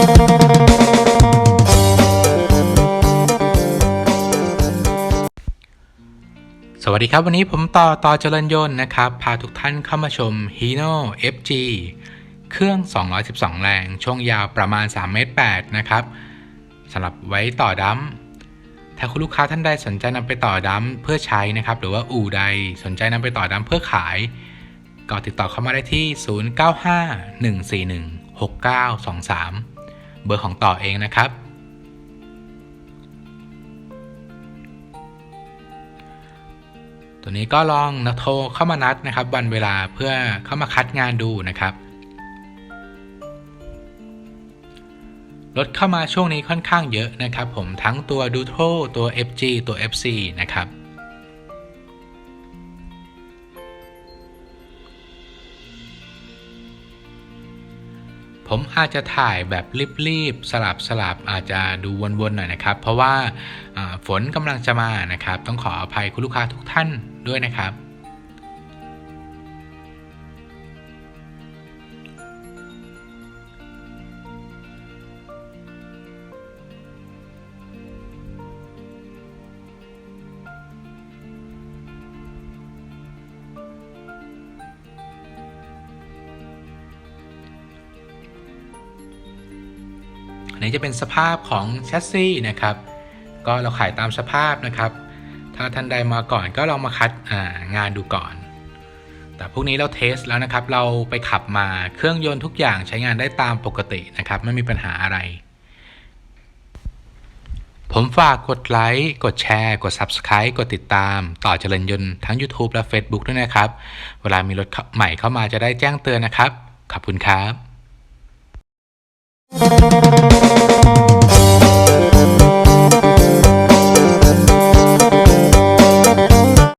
สวัสดีครับ วันนี้ผมต่อต่อเจริญยนต์นะครับ พาทุกท่านเข้ามาชม Hino FG เครื่อง 212 แรง ช่วงยาวประมาณ 3 เมตร 8 นะครับสำหรับไว้ต่อดัมถ้าคุณลูกค้าท่านใดสนใจนำไปต่อดัมเพื่อใช้นะครับ หรือว่าอู่ใดสนใจนำไปต่อดัมเพื่อขาย ก็ติดต่อเข้ามาได้ที่ 0951416923 เบอร์ของต่อเองนะครับ ตัวนี้ก็ลองนะโทรเข้ามานัดนะครับ วันเวลาเพื่อเข้ามาคัดงานดูนะครับรถเข้ามาช่วงนี้ค่อนข้างเยอะนะครับ ผมทั้งตัวดูโทตัว FG ตัว FC นะครับ ผมอาจจะถ่ายแบบรีบๆสลับสลับอาจจะดูวนๆหน่อยนะครับ เพราะว่าฝนกำลังจะมานะครับ ต้องขออภัยคุณลูกค้าทุกท่านด้วยนะครับ นนี้จะเป็นสภาพของแชสซีนะครับ ก็เราขายตามสภาพนะครับ ถ้าท่านใดมาก่อนก็ลองมาคัดงานดูก่อน แต่พวกนี้เราเทสแล้วนะครับ เราไปขับมาเครื่องยนต์ทุกอย่างใช้งานได้ตามปกตินะครับ ไม่มีปัญหาอะไร ผมฝากกดไลค์ กดแชร์ กด Subscribe กดติดตาม ต่อเจริญยนต์ทั้ง YouTube และ Facebook ด้วยนะครับ เวลามีรถใหม่เข้ามาจะได้แจ้งเตือนนะครับ ขอบคุณครับ